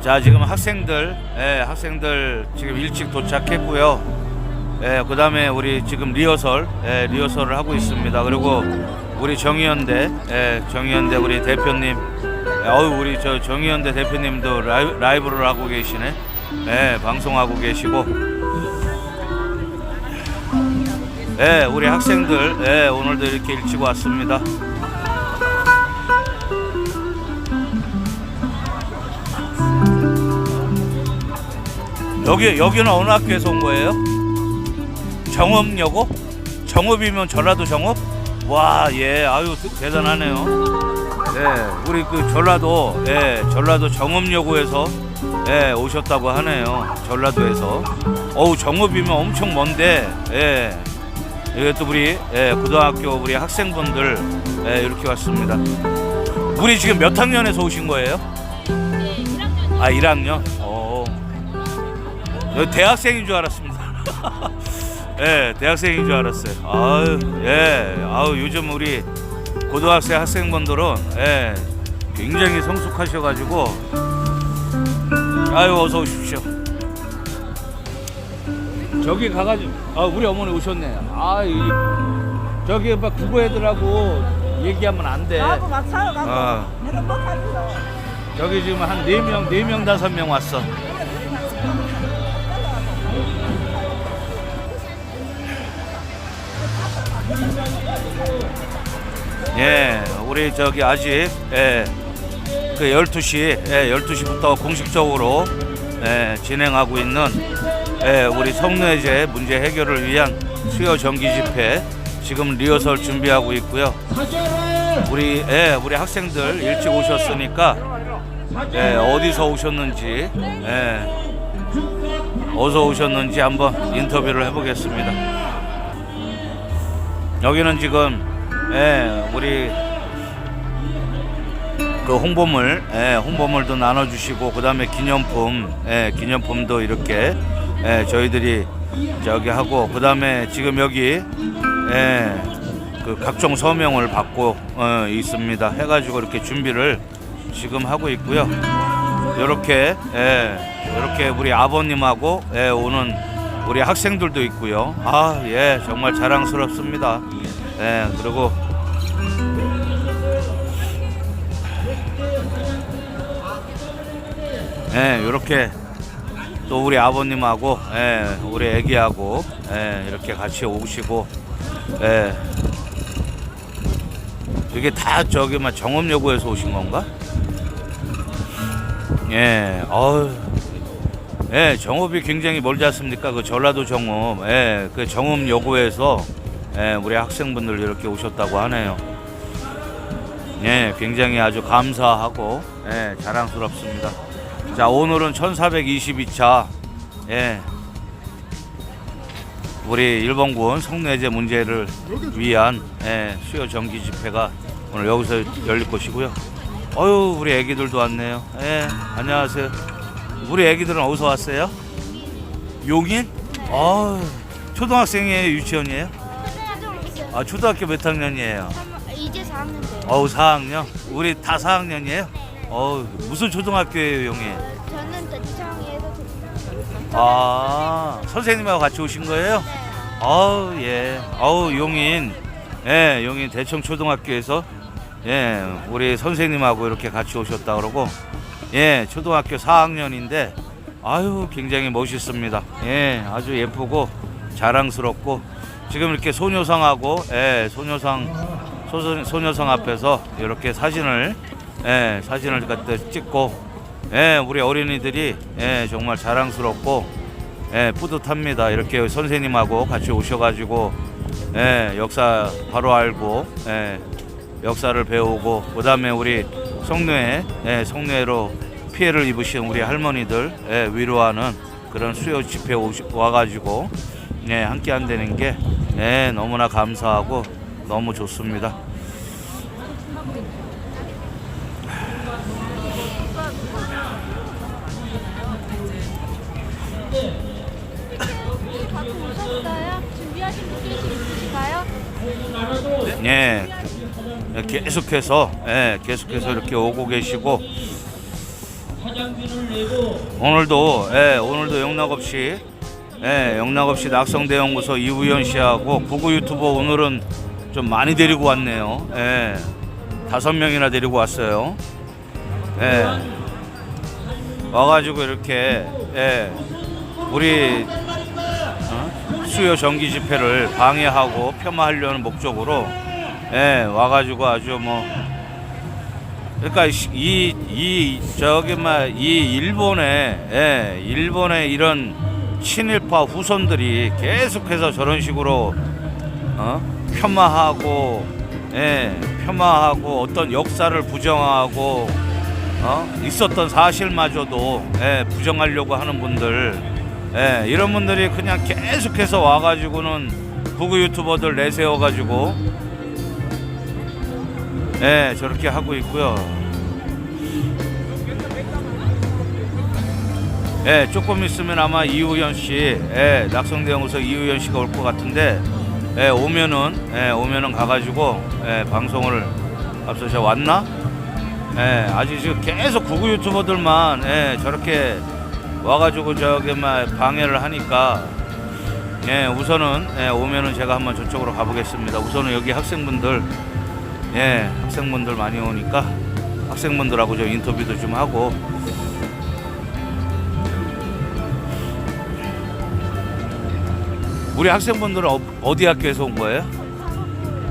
자 지금 학생들 예, 학생들 지금 일찍 도착했고요. 예, 그 다음에 우리 지금 리허설 예, 리허설을 하고 있습니다. 그리고 우리 정의연대 예, 정의연대 우리 대표님 예, 어우 우리 저 정의연대 대표님도 라이브, 라이브를 하고 계시네. 예, 방송하고 계시고 예, 우리 학생들 예, 오늘도 이렇게 일찍 왔습니다. 여기 여기는 어느 학교에서 온 거예요? 정읍여고? 정읍이면 전라도 정읍? 와, 예, 아유 대- 대단하네요. 예, 우리 그 전라도, 예, 전라도 정읍여고에서 예 오셨다고 하네요. 전라도에서. 어우 정읍이면 엄청 먼데, 예. 이게 또 우리 예, 고등학교 우리 학생분들 예, 이렇게 왔습니다. 우리 지금 몇 학년에서 오신 거예요? 아, 1학년. 어. 저 대학생인 줄 알았습니다. 예, 대학생인 줄 알았어요. 아유, 예, 아유 요즘 우리 고등학생 학생분들은 예, 굉장히 성숙하셔가지고 아유 어서 오십시오. 저기 가가지고 아 우리 어머니 오셨네. 아 이, 저기 막 국어 애들하고 얘기하면 안 돼. 나하고 막 살아가고 아. 내가 못 하겠어. 저기 지금 한 네 명, 네 명 다섯 명 왔어. 예, 우리 저기 아직 예, 그 12시, 예, 12시부터 공식적으로 예, 진행하고 있는 예, 우리 성내제 문제 해결을 위한 수요 정기 집회 지금 리허설 준비하고 있고요. 우리 예, 우리 학생들 일찍 오셨으니까 예, 어디서 오셨는지 예, 어디서 오셨는지 한번 인터뷰를 해보겠습니다. 여기는 지금 예, 우리 그 홍보물, 예, 홍보물도 나눠주시고 그다음에 기념품, 예, 기념품도 이렇게 예, 저희들이 저기 하고 그다음에 지금 여기 예, 그 각종 서명을 받고 어, 있습니다. 해가지고 이렇게 준비를 지금 하고 있고요. 이렇게 예, 이렇게 우리 아버님하고 예, 오는 우리 학생들도 있고요. 아, 예, 정말 자랑스럽습니다. 예, 그리고 예, 이렇게 또 우리 아버님하고 예, 우리 애기하고 예, 이렇게 같이 오시고 예. 이게 다 저기만 정읍여고에서 오신 건가? 예, 어우, 예, 정읍이 굉장히 멀지 않습니까? 그 전라도 정읍, 예, 그 정읍 여고에서 예, 우리 학생분들 이렇게 오셨다고 하네요. 예, 굉장히 아주 감사하고 예, 자랑스럽습니다. 자, 오늘은 1422차 예, 우리 일본군 성내제 문제를 위한 예, 수요 정기 집회가 오늘 여기서 열릴 것이고요. 어유 우리 애기들도 왔네요. 예, 안녕하세요. 우리 애기들은 어디서 왔어요? 용인? 어, 초등학생이에요, 유치원이에요? 아, 초등학교 몇 학년이에요? 삼- 이제 4학년 돼요. 어우, 4학년. 우리 다 4학년이에요? 어우, 무슨 초등학교예요, 용인? 저는 대청에서 아, 선생님하고 같이 오신 거예요? 아우 예, 아우 용인, 예, 용인 대청 초등학교에서 예, 우리 선생님하고 이렇게 같이 오셨다 그러고 예, 초등학교 4학년인데 아유 굉장히 멋있습니다. 예, 아주 예쁘고 자랑스럽고 지금 이렇게 소녀상하고 예, 소녀상 소, 소녀상 앞에서 이렇게 사진을 예, 사진을 갖다 찍고 예, 우리 어린이들이 예, 정말 자랑스럽고 예, 뿌듯합니다. 이렇게 선생님하고 같이 오셔가지고 예, 역사 바로 알고 예, 역사를 배우고 그다음에 우리 성뇌 예, 성뇌로 피해를 입으신 우리 할머니들 예, 위로하는 그런 수요 집회 오시, 와가지고 예, 함께 한다는 게 예, 너무나 감사하고 너무 좋습니다. 예, 계속해서 예, 계속해서 이렇게 오고 계시고 오늘도 예, 오늘도 영락 없이 예, 영락 없이 낙성대 연구소 이우현 씨하고 구구 유튜버 오늘은 좀 많이 데리고 왔네요. 예. 다섯 명이나 데리고 왔어요. 예. 와가지고 이렇게 예, 우리 어? 수요 정기 집회를 방해하고 폄하하려는 목적으로 예, 와가지고 아주 뭐 그러니까 이 이 저기 막이 일본의 예, 일본의 이런 친일파 후손들이 계속해서 저런 식으로 어? 폄하하고 예, 폄하하고 어떤 역사를 부정하고 어? 있었던 사실마저도 예, 부정하려고 하는 분들 예, 이런 분들이 그냥 계속해서 와가지고는 부구 유튜버들 내세워가지고 예, 저렇게 하고 있고요. 예, 조금 있으면 아마 이우현 씨, 예, 낙성대연구소 이우현 씨가 올 것 같은데, 예, 오면은, 예, 오면은 가가지고, 예, 방송을, 앞서 저 왔나? 예, 아직 지금 계속 구구 유튜버들만, 예, 저렇게 와가지고 저기 막 방해를 하니까, 예, 우선은, 예, 오면은 제가 한번 저쪽으로 가보겠습니다. 우선은 여기 학생분들, 예, 학생분들 많이 오니까, 학생분들하고 저 인터뷰도 좀 하고, 우리 학생분들은 어, 어디 학교에서 온 거예요?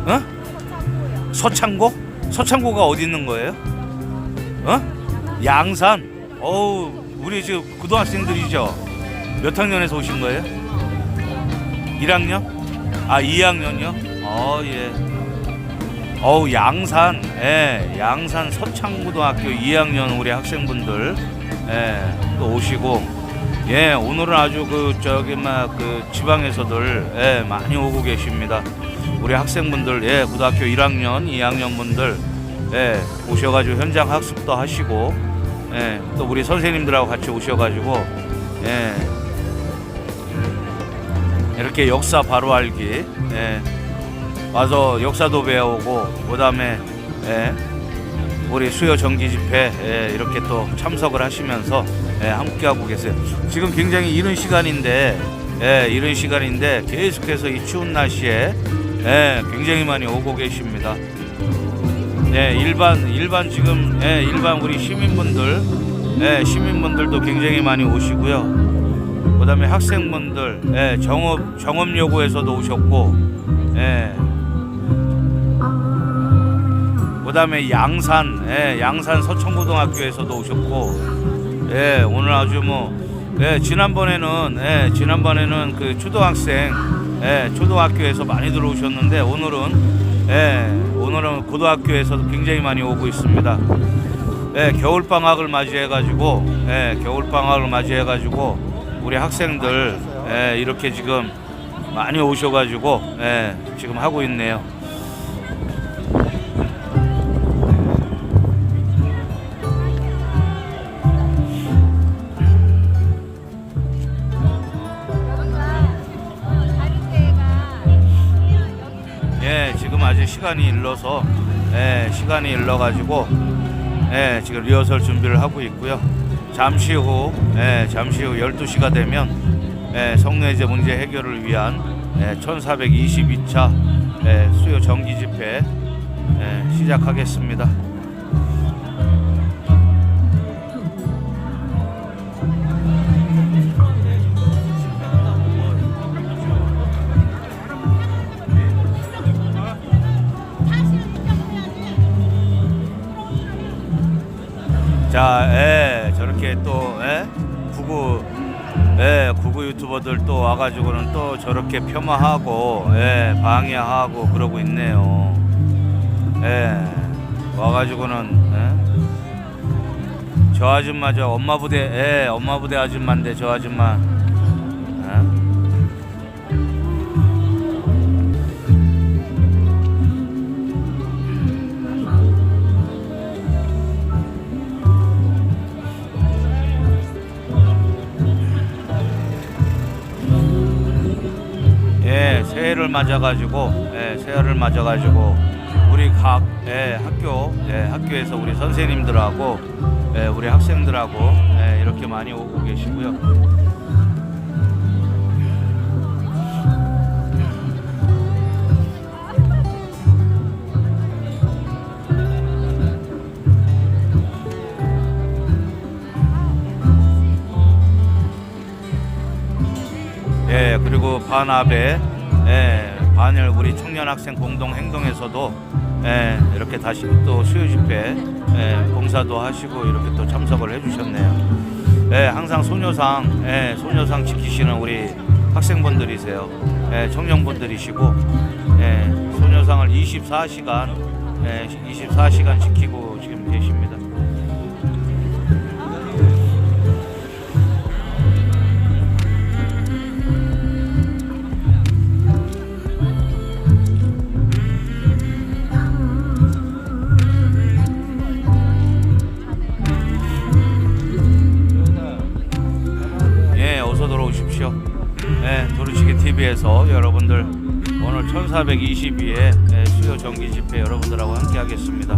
어? 서창고? 서창고가 어디 있는 거예요? 어? 양산. 어우, 우리 지금 고등학생들이죠. 몇 학년에서 오신 거예요? 1학년? 아, 2학년이요? 어, 예. 어우, 양산. 예, 양산 서창고등학교 2학년 우리 학생분들 예, 또 오시고 예, 오늘은 아주 그 저기 막 그 지방에서들 예, 많이 오고 계십니다. 우리 학생분들 예, 고등학교 1학년, 2학년 분들 예, 오셔가지고 현장 학습도 하시고 예, 또 우리 선생님들하고 같이 오셔가지고 예, 이렇게 역사 바로 알기 예, 와서 역사도 배우고 그다음에 예, 우리 수요 정기 집회 예, 이렇게 또 참석을 하시면서 예, 함께하고 계세요. 지금 굉장히 이른 시간인데 예, 이른 시간인데 계속해서 이 추운 날씨에 예, 굉장히 많이 오고 계십니다. 예, 일반 일반 지금 예, 일반 우리 시민분들 예, 시민분들도 굉장히 많이 오시고요. 그다음에 학생분들 예, 정업 정업 요구에서도 오셨고 예, 그다음에 양산 예, 양산 서천고등학교에서도 오셨고 예, 오늘 아주 뭐 예, 지난번에는 예, 지난번에는 그 초등학생 예, 초등학교에서 많이 들어오셨는데 오늘은 예, 오늘은 고등학교에서도 굉장히 많이 오고 있습니다. 예, 겨울 방학을 맞이해 가지고 예, 겨울 방학을 맞이해 가지고 우리 학생들 예, 이렇게 지금 많이 오셔 가지고 예, 지금 하고 있네요. 시간이 일러서 예, 시간이 일러 가지고 예, 지금 리허설 준비를 하고 있고요. 잠시 후 예, 잠시 후 12시가 되면 예, 성내제 문제 해결을 위한 예, 1422차 예, 수요 정기 집회 예, 시작하겠습니다. 자, 예, 저렇게 또, 예, 구구, 예, 구구 유튜버들 또 와가지고는 또 저렇게 폄하하고, 예, 방해하고 그러고 있네요. 예, 와가지고는, 예, 저 아줌마, 저 엄마 부대, 예, 엄마 부대 아줌마인데 저 아줌마, 예, 새해를 맞아가지고, 예, 새해를 맞아가지고, 우리 각 예, 학교 예, 학교에서 우리 선생님들하고 예, 우리 학생들하고 예, 이렇게 많이 오고 계시고요. 예, 반합에 예, 반일 우리 청년 학생 공동 행동에서도 예, 이렇게 다시 또 수요 집회 예, 봉사도 하시고 이렇게 또 참석을 해주셨네요. 예, 항상 소녀상 예, 소녀상 지키시는 우리 학생분들이세요. 예, 청년분들이시고 예, 소녀상을 24시간 예, 24시간 지키고 지금 계십니다. 1422회 예, 수요 정기 집회 여러분들하고 함께 하겠습니다.